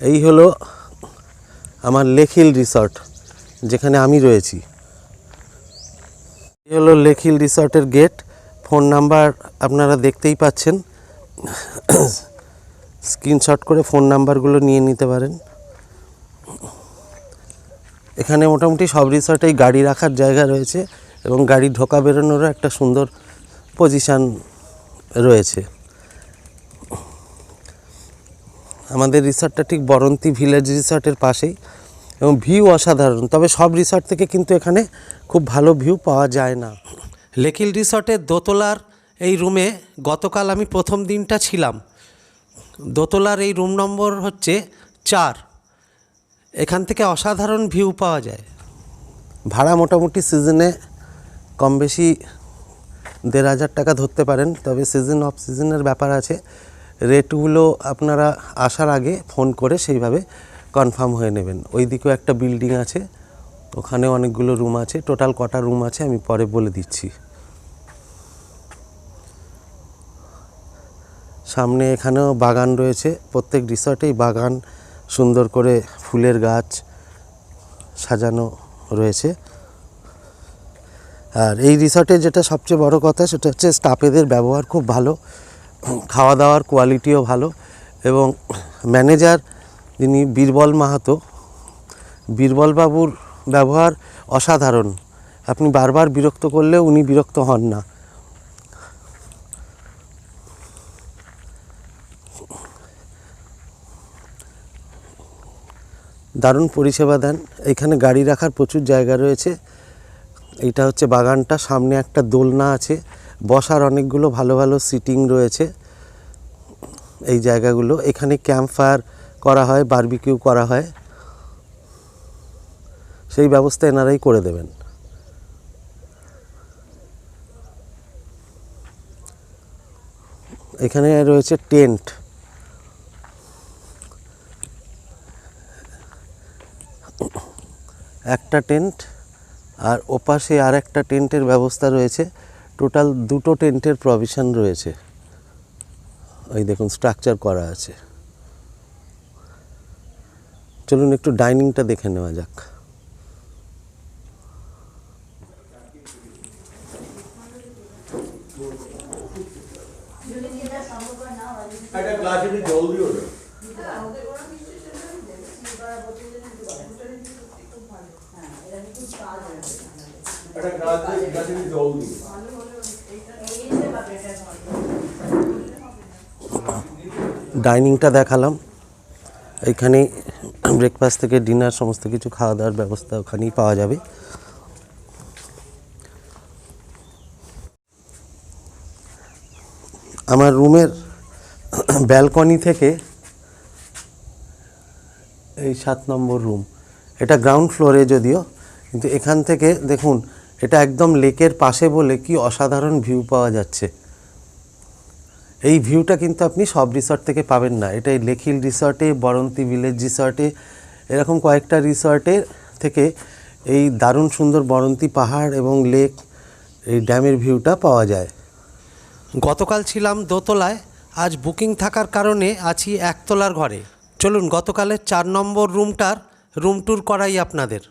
এই হলো আমার লেখিল রিসর্ট, যেখানে আমি রয়েছি। এই হলো লেখিল রিসর্টের গেট, ফোন নাম্বার আপনারা দেখতেই পাচ্ছেন। স্ক্রিনশট করে ফোন নাম্বারগুলো নিয়ে নিতে পারেন। এখানে মোটামুটি সব রিসর্টেই গাড়ি রাখার জায়গা রয়েছে এবং গাড়ি ঢোকা বেরোনোরও একটা সুন্দর পজিশান রয়েছে। আমাদের রিসর্টটা ঠিক বরন্তি ভিলেজ রিসর্টের পাশেই এবং ভিউ অসাধারণ। তবে সব রিসর্ট থেকে কিন্তু এখানে খুব ভালো ভিউ পাওয়া যায় না। লেকিল রিসর্টের দোতলার এই রুমে গতকাল আমি প্রথম দিনটা ছিলাম। দোতলার এই রুম নম্বর হচ্ছে চার। এখান থেকে অসাধারণ ভিউ পাওয়া যায়। ভাড়া মোটামুটি সিজনে কম বেশি দেড় হাজার টাকা ধরতে পারেন তবে সিজন অফ সিজনের ব্যাপার আছে। রেটগুলো আপনারা আসার আগে ফোন করে সেইভাবে কনফার্ম হয়ে নেবেন। ওই দিকেও একটা বিল্ডিং আছে ওখানে অনেকগুলো রুম আছে, টোটাল কটা রুম আছে আমি পরে বলে দিচ্ছি। সামনে এখানেও বাগান রয়েছে, প্রত্যেক রিসর্টেই বাগান, সুন্দর করে ফুলের গাছ সাজানো রয়েছে। আর এই রিসর্টে যেটা সবচেয়ে বড় কথা সেটা হচ্ছে স্টাফেদের ব্যবহার খুব ভালো। খাওয়া দাওয়ার কোয়ালিটিও ভালো এবং ম্যানেজার যিনি বীরবল মাহাতো, বীরবল বাবুর ব্যবহার অসাধারণ। আপনি বারবার বিরক্ত করলেও উনি বিরক্ত হন না। দারুণ পরিষেবা দেন। এখানে গাড়ি রাখার প্রচুর জায়গা রয়েছে। এটা হচ্ছে বাগানটা, সামনে একটা দোলনা আছে। বসার অনেকগুলো ভালো ভালো সিটিং রয়েছে। এই জায়গাগুলো, এখানে ক্যাম্প ফায়ার করা হয় বারবিকিউ করা হয়। সেই ব্যবস্থা এনারাই করে দেবেন। এখানে রয়েছে টেন্ট একটা টেন্ট আর ওপাশে আর একটা টেন্টের ব্যবস্থা রয়েছে। টোটাল দুটো টেন্টের প্রভিশন রয়েছে। ওই দেখুন স্ট্রাকচার করা আছে। চলুন একটু ডাইনিংটা দেখে নেওয়া যাক। একটা জল ডাইনিংটা দেখালাম। এইখানেই ব্রেকফাস্ট থেকে ডিনার সমস্ত কিছু খাওয়া দাওয়ার ব্যবস্থা ওখানেই পাওয়া যাবে। আমার রুমের ব্যালকনি থেকে এই সাত নম্বর রুম এটা গ্রাউন্ড ফ্লোরে যদিও, কিন্তু এখান থেকে দেখুন, এটা একদম লেকের পাশে বলে কি অসাধারণ ভিউ পাওয়া যাচ্ছে। এই ভিউটা কিন্তু আপনি সব রিসর্ট থেকে পাবেন না। এটা এই লেখিল রিসর্টে বরন্তি ভিলেজ রিসর্টে এরকম কয়েকটা রিসর্টে থেকে এই দারুণ সুন্দর বরন্তি পাহাড় এবং লেক এই ড্যামের ভিউটা পাওয়া যায়। গতকাল ছিলাম দোতলায় আজ বুকিং থাকার কারণে আছি একতলার ঘরে। চলুন গতকালের চার নম্বর রুমটার রুম ট্যুর করাই আপনাদের।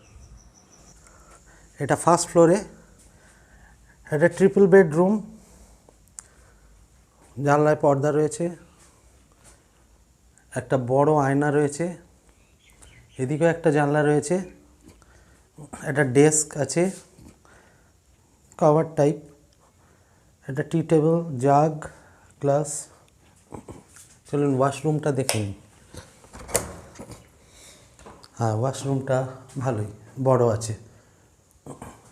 এটা ফার্স্ট ফ্লোরে এটা ট্রিপল বেডরুম জানলায় পর্দা রয়েছে, একটা বড় আয়না রয়েছে, এদিকেও একটা জানলা রয়েছে, একটা ডেস্ক আছে, কভার টাইপ, একটা টি টেবিল, জাগ, গ্লাস। চলুন ওয়াশরুমটা দেখুন হ্যাঁ ওয়াশরুমটা ভালোই, বড় আছে।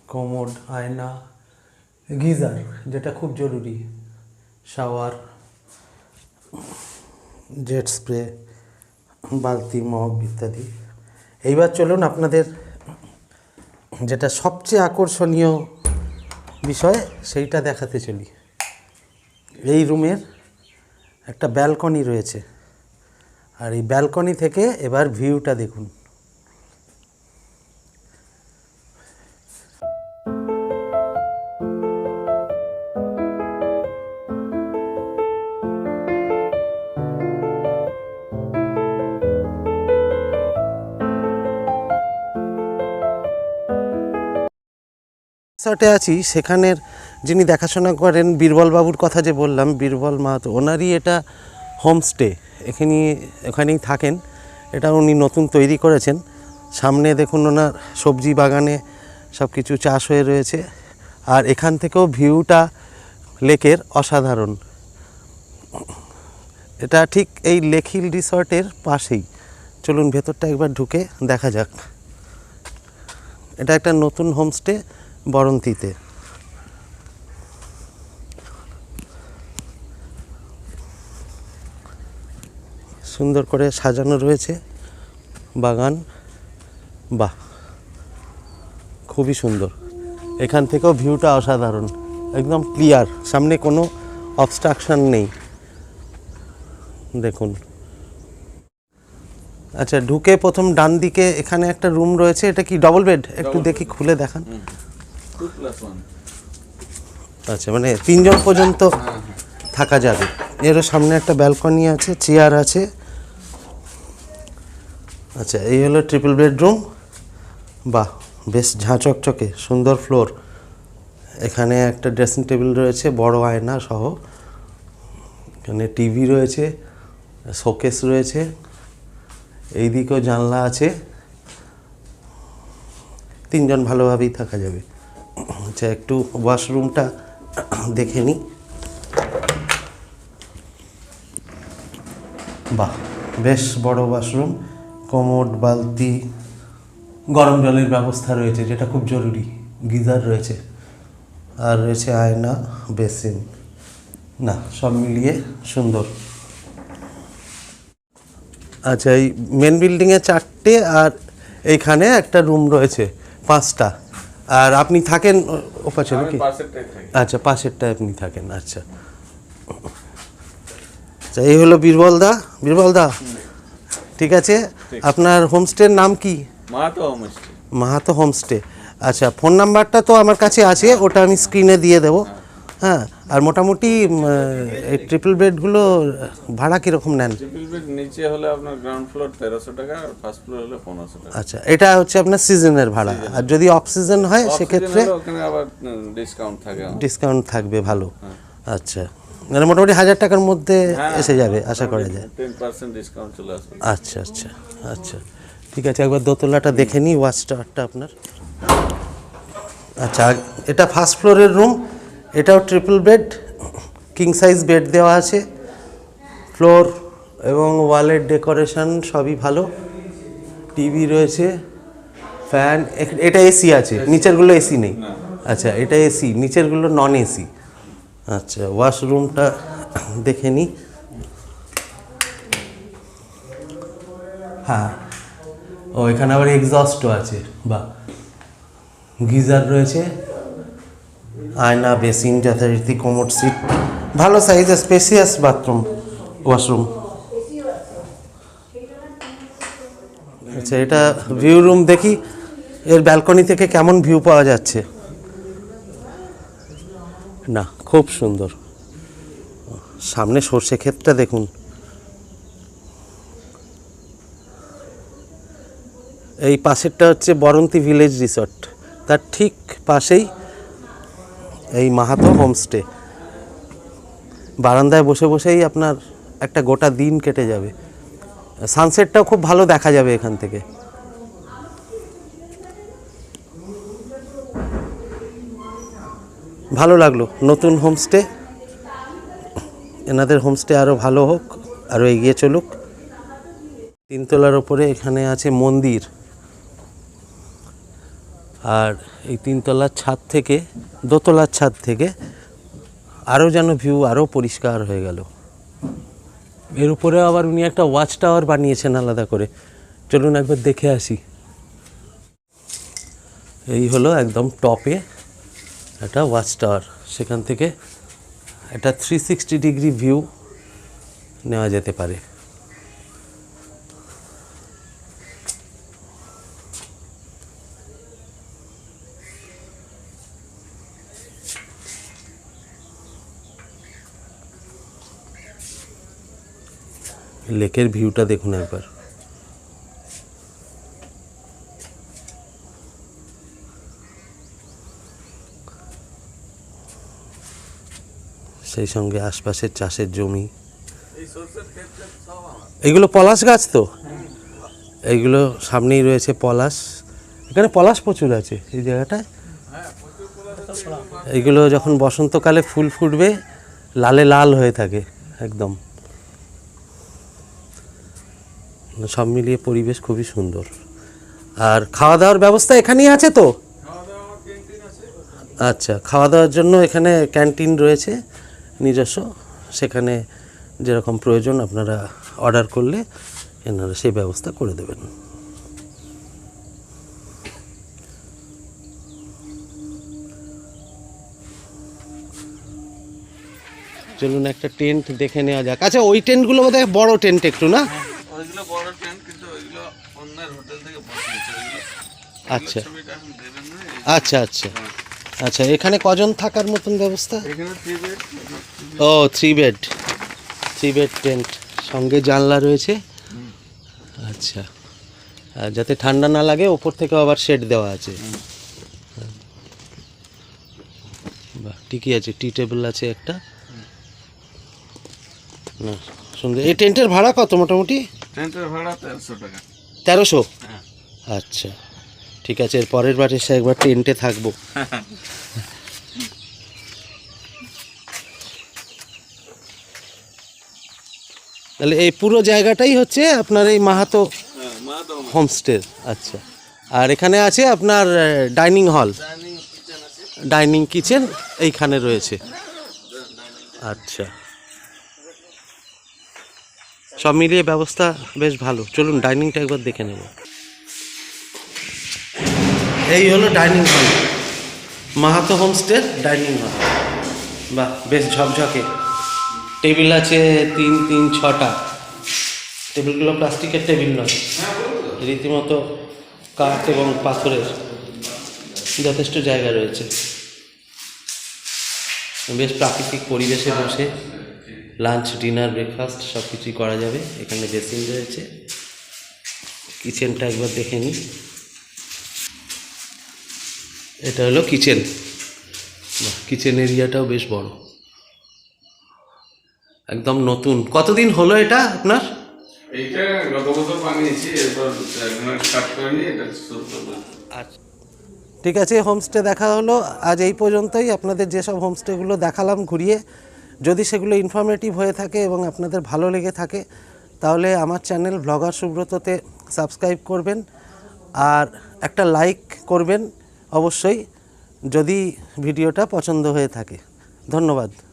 কমোড আয়না, গিজার, যেটা খুব জরুরি। শাওয়ার, জেট স্প্রে, বালতি, মগ ইত্যাদি। এইবার চলুন আপনাদের যেটা সবচেয়ে আকর্ষণীয় বিষয়, সেইটা দেখাতে চলি। এই রুমের একটা ব্যালকনি রয়েছে। আর এই ব্যালকনি থেকে এবার ভিউটা দেখুন। রিসর্টে আছি, সেখানের যিনি দেখাশোনা করেন, বীরবল বাবুর কথা যে বললাম, বীরবল মাহাতো, ওনারই এটা হোমস্টে এখানে এখানেই থাকেন। এটা উনি নতুন তৈরি করেছেন। সামনে দেখুন ওনার সবজি বাগানে সব কিছু চাষ হয়ে রয়েছে। আর এখান থেকেও ভিউটা লেকের অসাধারণ। এটা ঠিক এই লেখিল রিসর্টের পাশেই। চলুন ভেতরটা একবার ঢুকে দেখা যাক। এটা একটা নতুন হোমস্টে বরন্তিতে। সুন্দর করে সাজানো রয়েছে বাগান। বাহ খুবই সুন্দর। এখান থেকেও ভিউটা অসাধারণ একদম ক্লিয়ার। সামনে কোনো অবস্ট্রাকশন নেই। দেখুন। আচ্ছা ঢুকে প্রথম ডান দিকে এখানে একটা রুম রয়েছে। এটা কি ডবল বেড একটু দেখি খুলে দেখান। আচ্ছা মানে তিনজন পর্যন্ত থাকা যাবে। এরও সামনে একটা ব্যালকনি আছে চেয়ার আছে। আচ্ছা এই হলো ট্রিপল বেডরুম বাহ বেশ ঝাঁচকচকে সুন্দর ফ্লোর এখানে একটা ড্রেসিং টেবিল রয়েছে বড় আয়না সহ। এখানে টিভি রয়েছে শোকেস রয়েছে। এই দিকেও জানলা আছে। তিনজন ভালোভাবেই থাকা যাবে। আচ্ছা একটু ওয়াশরুমটা দেখে নিই বাহ, বেশ বড় ওয়াশরুম কোমোড, বালতি, গরম জলের ব্যবস্থা রয়েছে, যেটা খুব জরুরি। গিজার রয়েছে, আর রয়েছে আয়না, বেসিন। না, সব মিলিয়ে সুন্দর। আচ্ছা এই মেন বিল্ডিংয়ে চারটে আর এইখানে একটা রুম রয়েছে, পাঁচটা। আর আপনি থাকেন ও- নাকি আচ্ছা পাশেরটায় আপনি থাকেন আচ্ছা। আচ্ছা এই হলো বীরবল দা। বীরবল দা ঠিক আছে। আপনার হোমস্টের নাম কি? মাহাতো হোমস্টে। মাহাতো হোমস্টে। আচ্ছা ফোন নাম্বারটা তো আমার কাছে আছে ওটা আমি স্ক্রিনে দিয়ে দেবো। হ্যাঁ আর মোটামুটি এই ট্রিপল বেডগুলো ভাড়া কীরকম নেন? ট্রিপল বেড নিচে হলে আপনার গ্রাউন্ড ফ্লোর তেরোশো টাকা আর ফার্স্ট ফ্লোর হলে পনেরোশো টাকা। আচ্ছা এটা হচ্ছে আপনার সিজনের ভাড়া। আর যদি অফ সিজন হয় সেক্ষেত্রে ওখানে আবার ডিসকাউন্ট থাকে ডিসকাউন্ট থাকবে ভালো। আচ্ছা মানে মোটামুটি হাজার টাকার মধ্যে এসে যাবে আশা করা যায়। ডিসকাউন্ট চলে আসবে। আচ্ছা আচ্ছা আচ্ছা। ঠিক আছে একবার দোতলাটা দেখে নিই ওয়াচ টাওয়ারটা আপনার। আচ্ছা এটা ফার্স্ট ফ্লোরের রুম এটাও triple bed king size bed দেওয়া আছে। ফ্লোর এবং ওয়ালের ডেকোরেশন সবই ভালো। টিভি রয়েছে ফ্যান এটা এসি আছে নিচেরগুলো এসি নেই। আচ্ছা এটা এসি নিচেরগুলো নন এসি আচ্ছা ওয়াশরুমটা দেখে নিই হ্যাঁ ও এখানে আবার এক্সস্টও আছে বা গিজার রয়েছে আয়না, বেসিন, যথারীতি কোমোড সিট, ভালো সাইজের স্পেসিয়াস বাথরুম ওয়াশরুম আচ্ছা এটা ভিউ রুম দেখি, এর ব্যালকনি থেকে কেমন ভিউ পাওয়া যাচ্ছে? না, খুব সুন্দর। সামনে সর্ষে ক্ষেতটা দেখুন। এই পাশেরটা হচ্ছে বরন্তি ভিলেজ রিসর্ট। তার ঠিক পাশেই এই মাহাতো হোমস্টে। বারান্দায় বসে বসেই আপনার একটা গোটা দিন কেটে যাবে। সানসেটটাও খুব ভালো দেখা যাবে এখান থেকে। ভালো লাগল নতুন হোমস্টে। এনাদের হোমস্টে আরও ভালো হোক আরও এগিয়ে চলুক। তিনতলার ওপরে এখানে আছে মন্দির। আর এই তিনতলার ছাদ থেকে, দোতলার ছাদ থেকে আরও যেন ভিউ আরও পরিষ্কার হয়ে গেল। এর উপরে আবার উনি একটা ওয়াচ টাওয়ার বানিয়েছেন আলাদা করে। চলুন একবার দেখে আসি। এই হলো একদম টপে একটা ওয়াচ টাওয়ার সেখান থেকে একটা থ্রি সিক্সটি ডিগ্রি ভিউ নেওয়া যেতে পারে। লেকের ভিউটা দেখুন একবার। সেই সঙ্গে আশপাশের চাষের জমি। এইগুলো পলাশ গাছ তো? এইগুলো সামনেই রয়েছে পলাশ। এখানে পলাশ প্রচুর আছে এই জায়গাটায়। এইগুলো যখন বসন্তকালে ফুল ফুটবে, লালে লাল হয়ে থাকে, একদম। সব মিলিয়ে পরিবেশ খুবই সুন্দর। আর খাওয়া দাওয়ার ব্যবস্থা এখানেই আছে তো? আচ্ছা খাওয়া দাওয়ার জন্য এখানে ক্যান্টিন রয়েছে, নিজস্ব। সেখানে যেরকম প্রয়োজন আপনারা অর্ডার করলে এনারা সেই ব্যবস্থা করে দেবেন। চলুন একটা টেন্ট দেখে নেওয়া যাক। আচ্ছা ওই টেন্টগুলো বোধহয় বড় টেন্ট একটু, না? ওইগুলো বড় ট্রেন কিন্তু ওইগুলো অন্যের হোটেল থেকে ওইগুলো আচ্ছা। আচ্ছা আচ্ছা। আচ্ছা এখানে কজন থাকার মতন ব্যবস্থা? ও three bed three bed tent সঙ্গে জানলা রয়েছে। আচ্ছা। আর যাতে ঠান্ডা না লাগে ওপর থেকে আবার শেড দেওয়া আছে। বাহ ঠিকই আছে টি টেবিল আছে একটা। না সুন্দর। এই টেন্টের ভাড়া কত মোটামুটি? টেন্টের ভাড়া তেরোশো টাকা। তেরোশো? হ্যাঁ। আচ্বার ঠিক আছে এর পরের বার এসে একবার টেন্টে থাকব। তাহলে এই পুরো জায়গাটাই হচ্ছে আপনার এই মাহাতো হ্যাঁ হোমস্টে আচ্ছা। আর এখানে আছে আপনার ডাইনিং হল। ডাইনিং কিচেন আছে। ডাইনিং কিচেন এইখানে রয়েছে। আচ্ছা। সব মিলিয়ে ব্যবস্থা বেশ ভালো। চলুন ডাইনিংটা একবার দেখে নেব। এই হলো dining hall Mahato হোমস্টের dining hall বাহ, বেশ ঝকঝকে। টেবিল আছে তিন তিন, ছটা। টেবিলগুলো প্লাস্টিকের টেবিল নয়। রীতিমতো কাঠ এবং পাথরের যথেষ্ট জায়গা রয়েছে। বেশ প্রাকৃতিক পরিবেশে বসে লাঞ্চ ডিনার ব্রেকফাস্ট সব কিছুই করা যাবে। এখানে বেসিন রয়েছে। কিচেনটা একবার দেখে নিই। এটা হলো কিচেন কিচেন এরিয়াটাও বেশ বড়। একদম নতুন। কতদিন হলো এটা আপনার? এইটা গত বছর বানিয়েছি এরপর কাট করে নিয়ে এটা শুরু করব। আচ্ছা। ঠিক আছে হোমস্টে দেখা হলো। আজ এই পর্যন্তই। আপনাদের যেসব হোমস্টেগুলো দেখালাম ঘুরিয়ে যদি সেগুলো ইনফরমেটিভ হয়ে থাকে এবং আপনাদের ভালো লেগে থাকে, তাহলে আমার চ্যানেল ব্লগার সুব্রততে সাবস্ক্রাইব করবেন আর একটা লাইক করবেন অবশ্যই যদি ভিডিওটা পছন্দ হয়ে থাকে। ধন্যবাদ।